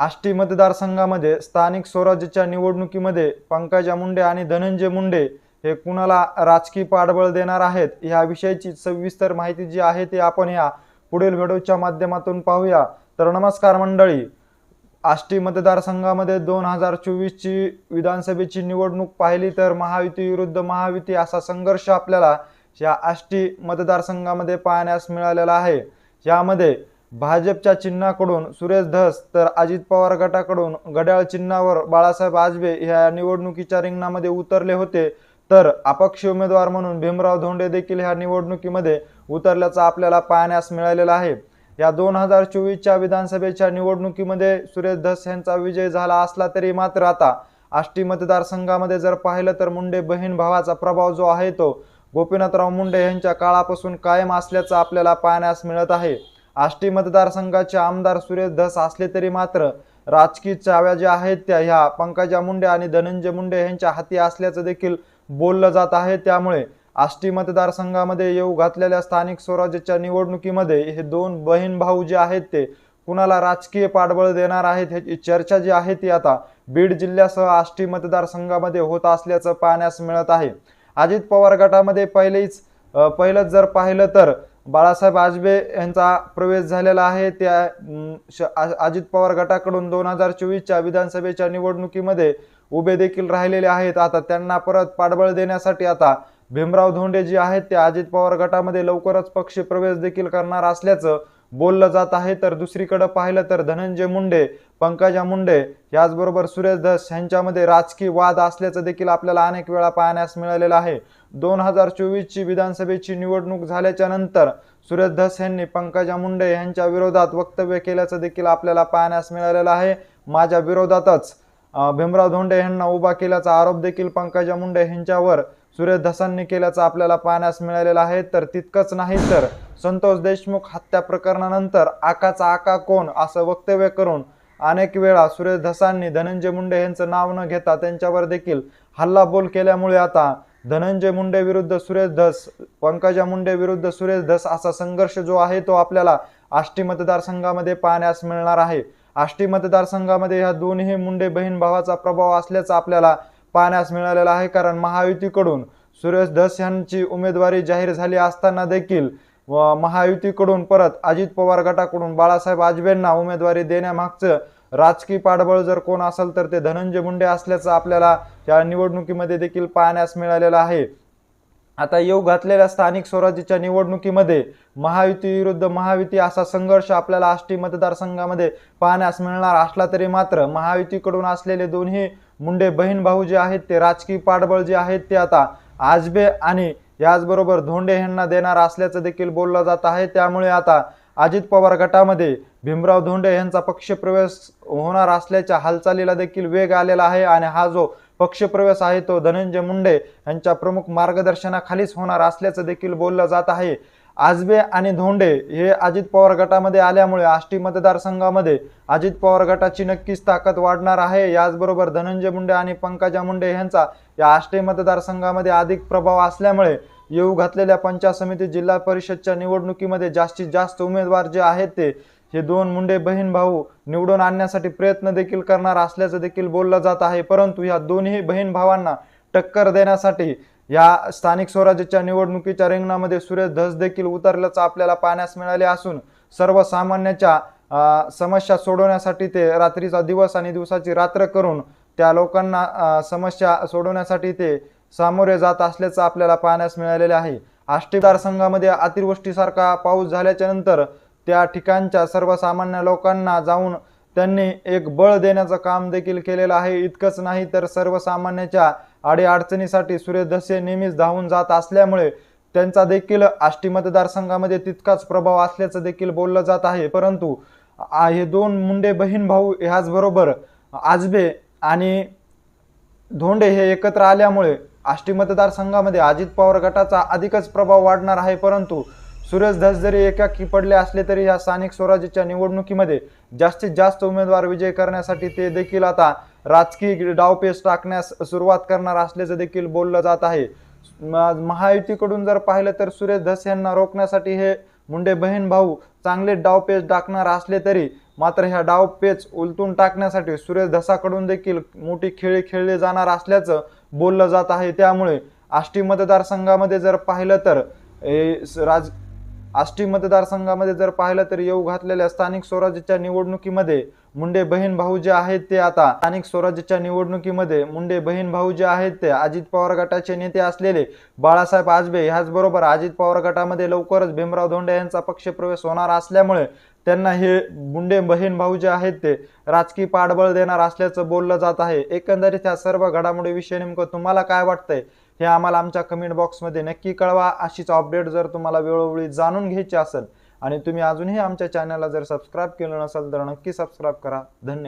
आष्टी मतदारसंघामध्ये स्थानिक स्वराज्याच्या निवडणुकीमध्ये पंकजा मुंडे आणि धनंजय मुंडे हे कुणाला राजकीय पाठबळ देणार आहेत ह्या विषयीची सविस्तर माहिती जी आहे ती आपण या पुढील व्हिडिओच्या माध्यमातून पाहूया. तर नमस्कार मंडळी. आष्टी मतदारसंघामध्ये दोन हजार चोवीसची विधानसभेची निवडणूक पाहिली तर महायुती विरुद्ध महायुती असा संघर्ष आपल्याला या आष्टी मतदारसंघामध्ये पाहण्यास मिळालेला आहे. यामध्ये भाजपच्या चिन्हाकडून सुरेश धस तर अजित पवार गटाकडून घड्याळ चिन्हावर बाळासाहेब आजबे ह्या निवडणुकीच्या रिंगणामध्ये उतरले होते. तर अपक्ष उमेदवार म्हणून भीमराव धोंडे देखील ह्या निवडणुकीमध्ये उतरल्याचं आपल्याला पाहण्यास मिळालेलं आहे. या दोन हजार चोवीसच्या विधानसभेच्या निवडणुकीमध्ये सुरेश धस यांचा विजय झाला असला तरी मात्र आता आष्टी मतदारसंघामध्ये जर पाहिलं तर मुंडे बहीण भावाचा प्रभाव जो आहे तो गोपीनाथराव मुंडे यांच्या काळापासून कायम असल्याचं आपल्याला पाहण्यास मिळत आहे. आष्टी मतदारसंघाचे आमदार सुरेश धस असले तरी मात्र राजकीय चाव्या ज्या आहेत त्या ह्या पंकजा मुंडे आणि धनंजय मुंडे यांच्या हाती असल्याचं देखील बोललं जात आहे. त्यामुळे आष्टी मतदारसंघामध्ये येऊ घातलेल्या स्थानिक स्वराज्याच्या निवडणुकीमध्ये हे दोन बहीण भाऊ जे आहेत ते कुणाला राजकीय पाठबळ देणार आहेत ह्याची चर्चा जी आहे ती आता बीड जिल्ह्यासह आष्टी मतदारसंघामध्ये होत असल्याचं पाहण्यास मिळत आहे. अजित पवार गटामध्ये पहिलेच पहिलंच जर पाहिलं तर बाळासाहेब आजबे यांचा प्रवेश झालेला आहे. त्या श- अजित पवार गटाकडून दोन हजार चोवीसच्या विधानसभेच्या निवडणुकीमध्ये उभे देखील राहिलेले आहेत. आता त्यांना परत पाठबळ देण्यासाठी आता भीमराव धोंडे जे आहेत ते अजित पवार गटामध्ये लवकरच पक्ष प्रवेश देखील करणार असल्याचं बोललं जात आहे तर दुसरीकडे पाहिलं तर धनंजय मुंडे पंकजा मुंडे याचबरोबर सुरेश धस यांच्यामध्ये राजकीय वाद असल्याचं देखील आपल्याला अनेक वेळा पाहण्यास मिळालेलं आहे. दोन हजार चोवीसची विधानसभेची निवडणूक झाल्याच्यानंतर सुरेश धस यांनी पंकजा मुंडे यांच्या विरोधात वक्तव्य केल्याचं देखील आपल्याला पाहण्यास मिळालेलं आहे. माझ्या विरोधातच भीमराव धोंडे यांना उभा केल्याचा आरोप देखील पंकजा मुंडे यांच्यावर सूर्यधसांनी केल्याचं आपल्याला पाहण्यास मिळालेलं आहे. तर तितकंच नाही तर संतोष देशमुख हत्या प्रकरणानंतर आकाचा आका कोण असं वक्तव्य करून अनेक वेळा सूर्यधसांनी धनंजय मुंडे यांचं नाव न घेता त्यांच्यावर देखील हल्लाबोल केल्यामुळे आता धनंजय मुंडे विरुद्ध सुरेश धस पंकजा मुंडे विरुद्ध सुरेश धस असा संघर्ष जो आहे तो आपल्याला आष्टी मतदारसंघामध्ये पाहण्यास मिळणार आहे. आष्टी मतदारसंघामध्ये ह्या दोन्ही मुंडे बहीण भावाचा प्रभाव असल्याचं आपल्याला पाहण्यास मिळालेला आहे कारण महायुतीकडून सुरेश धस यांची उमेदवारी जाहीर झाली असताना देखील व महायुतीकडून परत अजित पवार गटाकडून बाळासाहेब आजबेंना उमेदवारी देण्यामागचं राजकीय पाठबळ जर कोण असेल तर ते धनंजय मुंडे असल्याचं आपल्याला या निवडणुकीमध्ये देखील पाहण्यास मिळालेलं आहे. आता येऊ घातलेल्या स्थानिक स्वराज्याच्या निवडणुकीमध्ये महायुती विरुद्ध महायुती असा संघर्ष आपल्याला आष्टी मतदारसंघामध्ये पाहण्यास मिळणार असला तरी मात्र महायुतीकडून असलेले दोन्ही मुंडे बहीण भाऊ जे आहेत ते राजकीय पाठबळ जे आहेत ते आता आजबे आणि याचबरोबर धोंडे यांना देणार असल्याचं देखील बोललं जात आहे. त्यामुळे आता अजित पवार गटामध्ये भीमराव धोंडे यांचा पक्षप्रवेश होणार असल्याच्या हालचालीला देखील वेग आलेला आहे आणि हा जो पक्षप्रवेश आहे तो धनंजय मुंडे यांच्या प्रमुख मार्गदर्शनाखालीच होणार असल्याचं देखील बोललं जात आहे. आजबे आणि धोंडे हे अजित पवार गटामध्ये आल्यामुळे आष्टी मतदारसंघामध्ये अजित पवार गटाची नक्कीच ताकद वाढणार आहे. याचबरोबर धनंजय मुंडे आणि पंकजा मुंडे यांचा या आष्टी मतदारसंघामध्ये अधिक प्रभाव असल्यामुळे येऊ घातलेल्या पंचायत समिती जिल्हा परिषदच्या निवडणुकीमध्ये जास्तीत जास्त उमेदवार जे आहेत ते हे दोन मुंडे बहीण भाऊ निवडून आणण्यासाठी प्रयत्न देखील करणार असल्याचं देखील बोललं जात आहे. परंतु या दोन्ही बहीण भावांना टक्कर देण्यासाठी या स्थानिक स्वराज्याच्या निवडणुकीच्या रिंगणामध्ये सुरेश धस देखील उतरल्याचं आपल्याला पाहण्यास मिळाले असून सर्वसामान्याच्या समस्या सोडवण्यासाठी ते रात्रीचा दिवस आणि दिवसाची रात्र करून त्या लोकांना समस्या सोडवण्यासाठी ते सामोरे जात असल्याचं आपल्याला पाहण्यास मिळालेले आहे. आष्टी संघामध्ये अतिवृष्टीसारखा पाऊस झाल्याच्यानंतर त्या ठिकाणच्या सर्वसामान्य लोकांना जाऊन त्यांनी एक बळ देण्याचं काम देखील केलेलं आहे. इतकंच नाही तर सर्वसामान्याच्या अडीअडचणीसाठी सुरेश धसे नेहमीच धावून जात असल्यामुळे त्यांचा देखील आष्टी मतदारसंघामध्ये तितकाच प्रभाव असल्याचं देखील बोललं जात आहे. परंतु हे दोन मुंडे बहीण भाऊ ह्याचबरोबर आजबे आणि धोंडे हे एकत्र आल्यामुळे आष्टी मतदारसंघामध्ये अजित पवार गटाचा अधिकच प्रभाव वाढणार आहे. परंतु सुरेश धस जरी एकाकी पडले असले तरी या स्थानिक स्वराज्याच्या निवडणुकीमध्ये जास्तीत जास्त उमेदवार विजय करण्यासाठी ते देखील आता राजकीय डावपेच टाकण्यास सुरुवात करणार असल्याचं देखील बोललं जात आहे. म- महायुतीकडून जर पाहिलं तर सुरेश धस यांना रोखण्यासाठी हे मुंडे बहीण भाऊ चांगले डावपेच टाकणार असले तरी मात्र ह्या डावपेच उलटून टाकण्यासाठी सुरेश धसाकडून देखील मोठी खेळी खेळली जाणार असल्याचं बोललं जात आहे. त्यामुळे आष्टी मतदारसंघामध्ये जर पाहिलं तर ए, स- राज आष्टी मतदारसंघामध्ये जर पाहिलं तर येऊ घातलेल्या स्थानिक स्वराज्याच्या निवडणुकीमध्ये मुंडे बहीण भाऊ जे आहेत ते आता स्थानिक स्वराज्याच्या निवडणुकीमध्ये मुंडे बहीण भाऊ जे आहेत ते अजित पवार गटाचे नेते असलेले बाळासाहेब आजबे ह्याचबरोबर अजित पवार गटामध्ये लवकरच भीमराव धोंडे यांचा पक्षप्रवेश होणार असल्यामुळे त्यांना हे मुंडे बहीण भाऊ जे आहेत ते राजकीय पाठबळ देणार असल्याचं बोललं जात आहे. एकंदरीत ह्या सर्व घडामोडीविषयी नेमकं तुम्हाला काय वाटतंय? हे आम्हाला आमच्या कमेंट बॉक्समध्ये नक्की कळवा. अशीच अपडेट जर तुम्हाला वेळोवेळी जाणून घ्यायची असेल आणि तुम्ही अजूनही आमच्या चॅनलला जर सबस्क्राईब केलं नसेल तर नक्की सबस्क्राईब करा. धन्यवाद.